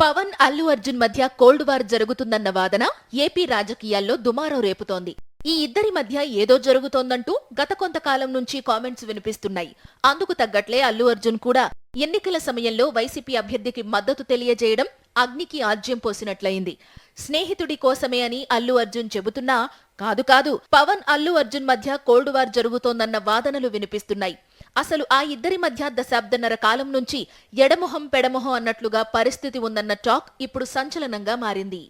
పవన్ అల్లు అర్జున్ మధ్య cold war జరుగుతుందన్న వాదన ఏపీ రాజకీయాల్లో దుమారం రేపుతోంది. ఈ ఇద్దరి మధ్య ఏదో జరుగుతోందంటూ గత కొంతకాలం నుంచి కామెంట్స్ వినిపిస్తున్నాయి. అందుకు తగ్గట్లే అల్లు అర్జున్ కూడా ఎన్నికల సమయంలో వైసీపీ అభ్యర్థికి మద్దతు తెలియజేయడం అగ్నికి ఆజ్యం పోసినట్లయింది. స్నేహితుడి కోసమే అని అల్లు అర్జున్ చెబుతున్నా కాదు కాదు పవన్ అల్లు అర్జున్ మధ్య కోల్డ్ వార్ జరుగుతోందన్న వాదనలు వినిపిస్తున్నాయి. అసలు ఆ ఇద్దరి మధ్య దశాబ్దన్నర కాలం నుంచి ఎడమొహం పెడమొహం అన్నట్లుగా పరిస్థితి ఉందన్న టాక్ ఇప్పుడు సంచలనంగా మారింది.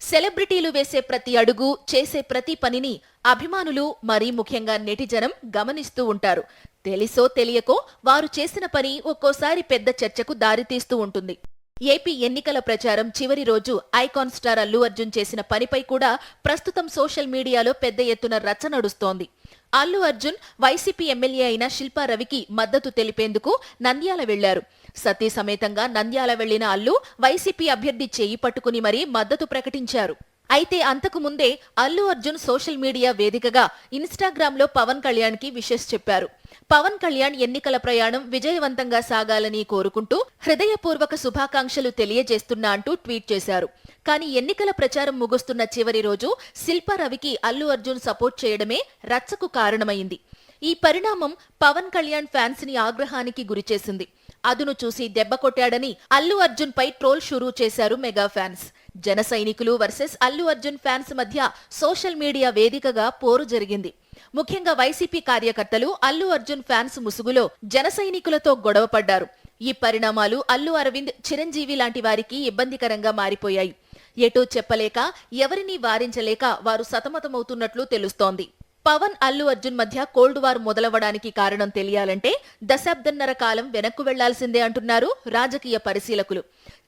సెలబ్రిటీలు వేసే ప్రతి అడుగు చేసే ప్రతి పనిని అభిమానులు మరీ ముఖ్యంగా నెటిజనం గమనిస్తూ ఉంటారు. తెలిసో తెలియకో వారు చేసిన పని ఒక్కోసారి పెద్ద చర్చకు దారితీస్తూ ఉంటుంది. ఏపీ ఎన్నికల ప్రచారం చివరి రోజు ఐకాన్ స్టార్ అల్లు అర్జున్ చేసిన పనిపై కూడా ప్రస్తుతం సోషల్ మీడియాలో పెద్ద ఎత్తున రచ్చ నడుస్తోంది. అల్లు అర్జున్ వైసీపీ ఎమ్మెల్యే అయిన శిల్పా రవికి మద్దతు తెలిపేందుకు నంద్యాల వెళ్ళారు. సతీ సమేతంగా నంద్యాల వెళ్ళిన అల్లు వైసీపీ అభ్యర్థి చేయి పట్టుకుని మరీ మద్దతు ప్రకటించారు. అయితే అంతకు ముందే అల్లు అర్జున్ సోషల్ మీడియా వేదికగా ఇన్స్టాగ్రామ్లో పవన్ కళ్యాణ్కి విషెస్ చెప్పారు. పవన్ కళ్యాణ్ ఎన్నికల ప్రయాణం విజయవంతంగా సాగాలని కోరుకుంటూ హృదయపూర్వక శుభాకాంక్షలు తెలియజేస్తున్నా అంటూ ట్వీట్ చేశారు. కానీ ఎన్నికల ప్రచారం ముగుస్తున్న చివరి రోజు శిల్పా రవికి అల్లు అర్జున్ సపోర్ట్ చేయడమే రచ్చకు కారణమైంది. ఈ పరిణామం పవన్ కళ్యాణ్ ఫ్యాన్స్ని ఆగ్రహానికి గురిచేసింది. అదును చూసి దెబ్బ కొట్టాడని అల్లు అర్జున్ పై ట్రోల్ షురూ చేశారు మెగా ఫ్యాన్స్. జన సైనికులు వర్సెస్ అల్లు అర్జున్ ఫ్యాన్స్ మధ్య సోషల్ మీడియా వేదికగా పోరు జరిగింది. ముఖ్యంగా వైసీపీ కార్యకర్తలు అల్లు అర్జున్ ఫ్యాన్స్ ముసుగులో జన సైనికులతో గొడవపడ్డారు ఈ పరిణామాలు అల్లు అరవింద్ చిరంజీవి లాంటి వారికి ఇబ్బందికరంగా మారిపోయాయి. ఎటూ చెప్పలేక ఎవరినీ వారించలేక వారు సతమతమవుతున్నట్లు తెలుస్తోంది. పవన్ అల్లు అర్జున్ మధ్య కోల్డ్ వార్ మొదలవడానికి కారణం తెలియాలంటే దశాబ్దన్నర కాలం వెనక్కు వెళ్ళాల్సిందే అంటున్నారు రాజకీయ పరిశీలకులు.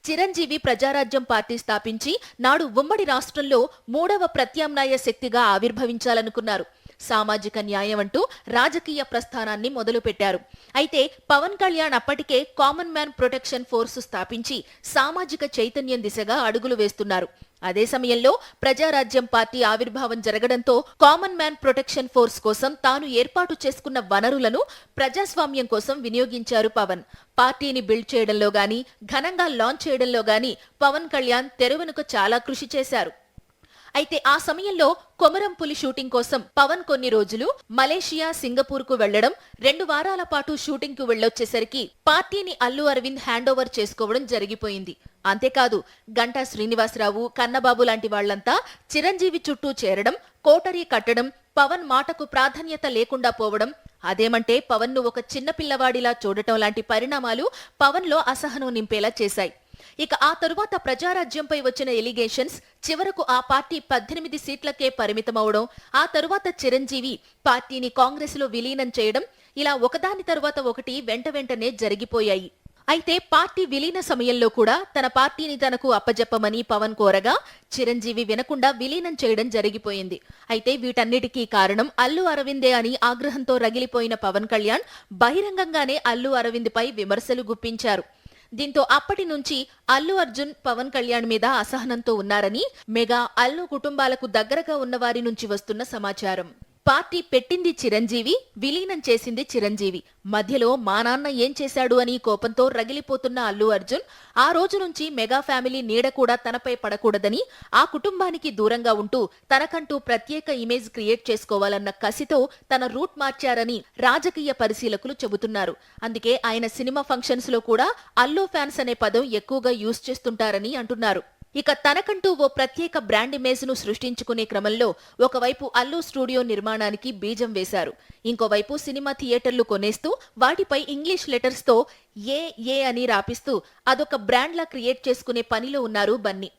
చిరంజీవి ప్రజారాజ్యం పార్టీ స్థాపించి నాడు ఉమ్మడి రాష్ట్రంలో మూడవ ప్రత్యామ్నాయ శక్తిగా ఆవిర్భవించాలనుకున్నారు. సామాజిక న్యాయం అంటూ రాజకీయ ప్రస్థానాన్ని మొదలుపెట్టారు. అయితే పవన్ కళ్యాణ్ అప్పటికే కామన్ మ్యాన్ ప్రొటెక్షన్ ఫోర్స్ స్థాపించి సామాజిక చైతన్యం దిశగా అడుగులు వేస్తున్నారు. అదే సమయంలో ప్రజారాజ్యం పార్టీ ఆవిర్భావం జరగడంతో కామన్ మ్యాన్ ప్రొటెక్షన్ ఫోర్స్ కోసం తాను ఏర్పాటు చేసుకున్న వనరులను ప్రజాస్వామ్యం కోసం వినియోగించారు పవన్. పార్టీని బిల్డ్ చేయడంలో గాని ఘనంగా లాంచ్ చేయడంలో గాని పవన్ కళ్యాణ్ తెరవెనుక చాలా కృషి చేశారు. అయితే ఆ సమయంలో కొమరం పులి షూటింగ్ కోసం పవన్ కొన్ని రోజులు మలేషియా సింగపూర్కు వెళ్ళడం రెండు వారాల పాటు షూటింగ్కు వెళ్ళొచ్చేసరికి పార్టీని అల్లు అరవింద్ హ్యాండ్ ఓవర్ చేసుకోవడం జరిగిపోయింది. అంతేకాదు గంటా శ్రీనివాసరావు కన్నబాబు లాంటి వాళ్ళంతా చిరంజీవి చుట్టూ చేరడం కోటరీ కట్టడం పవన్ మాటకు ప్రాధాన్యత లేకుండా పోవడం అదేమంటే పవన్ను ఒక చిన్న పిల్లవాడిలా చూడటం లాంటి పరిణామాలు పవన్లో అసహనం నింపేలా చేశాయి. ఇక ఆ తరువాత ప్రజారాజ్యంపై వచ్చిన ఎలిగేషన్స్ చివరకు ఆ పార్టీ పద్దెనిమిది సీట్లకే పరిమితమవడం ఆ తరువాత చిరంజీవి పార్టీని కాంగ్రెస్లో విలీనం చేయడం ఇలా ఒకదాని తరువాత ఒకటి వెంట వెంటనే జరిగిపోయాయి. అయితే పార్టీ విలీన సమయంలో కూడా తన పార్టీని తనకు అప్పజెప్పమని పవన్ కోరగా చిరంజీవి వినకుండా విలీనం చేయడం జరిగిపోయింది. అయితే వీటన్నిటికీ కారణం అల్లు అరవిందే అని ఆగ్రహంతో రగిలిపోయిన పవన్ కళ్యాణ్ బహిరంగంగానే అల్లు అరవింద్ పై విమర్శలు గుప్పించారు. దీంతో అప్పటి నుంచి అల్లు అర్జున్ పవన్ కళ్యాణ్ మీద అసహనంతో ఉన్నారని మెగా అల్లు కుటుంబాలకు దగ్గరగా ఉన్న వారి నుంచి వస్తున్న సమాచారం. పార్టీ పెట్టింది చిరంజీవి విలీనం చేసింది చిరంజీవి. మధ్యలో మా నాన్న ఏం చేశాడు అని కోపంతో రగిలిపోతున్న అల్లు అర్జున్ ఆ రోజు నుంచి మెగా ఫ్యామిలీ నీడ కూడా తనపై పడకూడదని ఆ కుటుంబానికి దూరంగా ఉంటూ తనకంటూ ప్రత్యేక ఇమేజ్ క్రియేట్ చేసుకోవాలన్న కసితో తన రూట్ మార్చారని రాజకీయ పరిశీలకులు చెబుతున్నారు. అందుకే ఆయన సినిమా ఫంక్షన్స్లో కూడా అల్లు ఫ్యాన్స్ అనే పదం ఎక్కువగా యూజ్ చేస్తుంటారని అంటున్నారు. ఇక తనకంటూ ఓ ప్రత్యేక బ్రాండ్ ఇమేజ్ను సృష్టించుకునే క్రమంలో ఒకవైపు అల్లు స్టూడియో నిర్మాణానికి బీజం వేశారు. ఇంకోవైపు సినిమా థియేటర్లు కొనేస్తూ వాటిపై ఇంగ్లీష్ లెటర్స్తో ఏ ఏ అని రాపిస్తూ అదొక బ్రాండ్లా క్రియేట్ చేసుకునే పనిలో ఉన్నారు బన్నీ.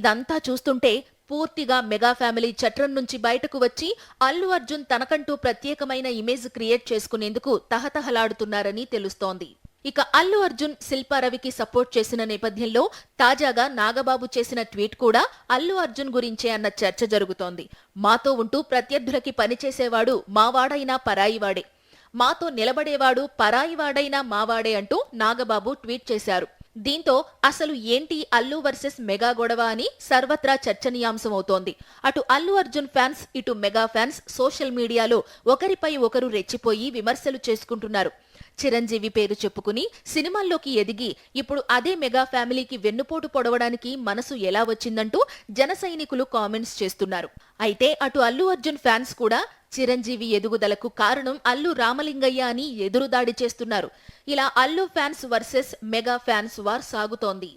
ఇదంతా చూస్తుంటే పూర్తిగా మెగా ఫ్యామిలీ చట్రం నుంచి బయటకు వచ్చి అల్లు అర్జున్ తనకంటూ ప్రత్యేకమైన ఇమేజ్ క్రియేట్ చేసుకునేందుకు తహతహలాడుతున్నారని తెలుస్తోంది. ఇక అల్లు అర్జున్ శిల్పారవికి సపోర్ట్ చేసిన నేపథ్యంలో తాజాగా నాగబాబు చేసిన ట్వీట్ కూడా అల్లు అర్జున్ గురించే అన్న చర్చ జరుగుతోంది. మాతో ఉంటూ ప్రత్యర్థులకి పనిచేసేవాడు మావాడైనా పరాయివాడే. మాతో నిలబడేవాడు పరాయివాడైనా మావాడే అంటూ నాగబాబు ట్వీట్ చేశారు. దీంతో అసలు ఏంటి అల్లు వర్సెస్ మెగా గొడవ అని సర్వత్రా చర్చనీయాంశమవుతోంది అటు అల్లు అర్జున్ ఫ్యాన్స్ ఇటు మెగా ఫ్యాన్స్ సోషల్ మీడియాలో ఒకరిపై ఒకరు రెచ్చిపోయి విమర్శలు చేసుకుంటున్నారు. చిరంజీవి పేరు చెప్పుకుని సినిమాల్లోకి ఎదిగి ఇప్పుడు అదే మెగా ఫ్యామిలీకి వెన్నుపోటు పొడవడానికి మనసు ఎలా వచ్చిందంటూ జన సైనికులు కామెంట్స్ చేస్తున్నారు. అయితే అటు అల్లు అర్జున్ ఫ్యాన్స్ కూడా చిరంజీవి ఎదుగుదలకు కారణం అల్లు రామలింగయ్య అని ఎదురుదాడి చేస్తున్నారు. ఇలా Allu fans versus mega fans war సాగుతోంది.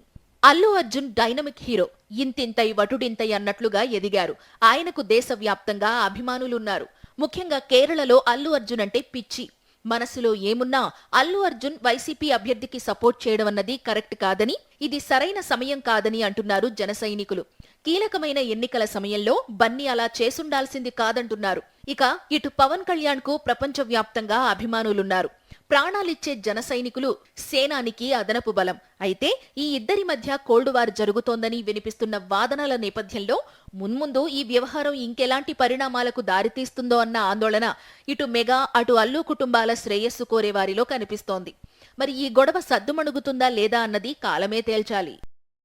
అల్లు అర్జున్ డైనమిక్ హీరో ఇంతింతై వటుడింతై అన్నట్లుగా ఎదిగారు. ఆయనకు దేశవ్యాప్తంగా అభిమానులున్నారు. ముఖ్యంగా కేరళలో అల్లు అర్జున్ అంటే పిచ్చి. మనసులో ఏమున్నా అల్లు అర్జున్ వైసీపీ అభ్యర్థికి సపోర్ట్ చేయడం అన్నది కరెక్ట్ కాదని ఇది సరైన సమయం కాదని అంటున్నారు జన సైనికులు. కీలకమైన ఎన్నికల సమయంలో బన్నీ అలా చేసుండాల్సింది కాదంటున్నారు. ఇక ఇటు పవన్ కళ్యాణ్కు ప్రపంచవ్యాప్తంగా అభిమానులున్నారు. ప్రాణాలిచ్చే జన సైనికులు సేనానికి అదనపు బలం. అయితే ఈ ఇద్దరి మధ్య కోల్డ్ వార్ జరుగుతోందని వినిపిస్తున్న వాదనల నేపథ్యంలో మున్ముందు ఈ వ్యవహారం ఇంకెలాంటి పరిణామాలకు దారితీస్తుందో అన్న ఆందోళన ఇటు మెగా అటు అల్లు కుటుంబాల శ్రేయస్సు కోరేవారిలో కనిపిస్తోంది. మరి ఈ గొడవ సద్దుమణుగుతుందా లేదా అన్నది కాలమే తేల్చాలి.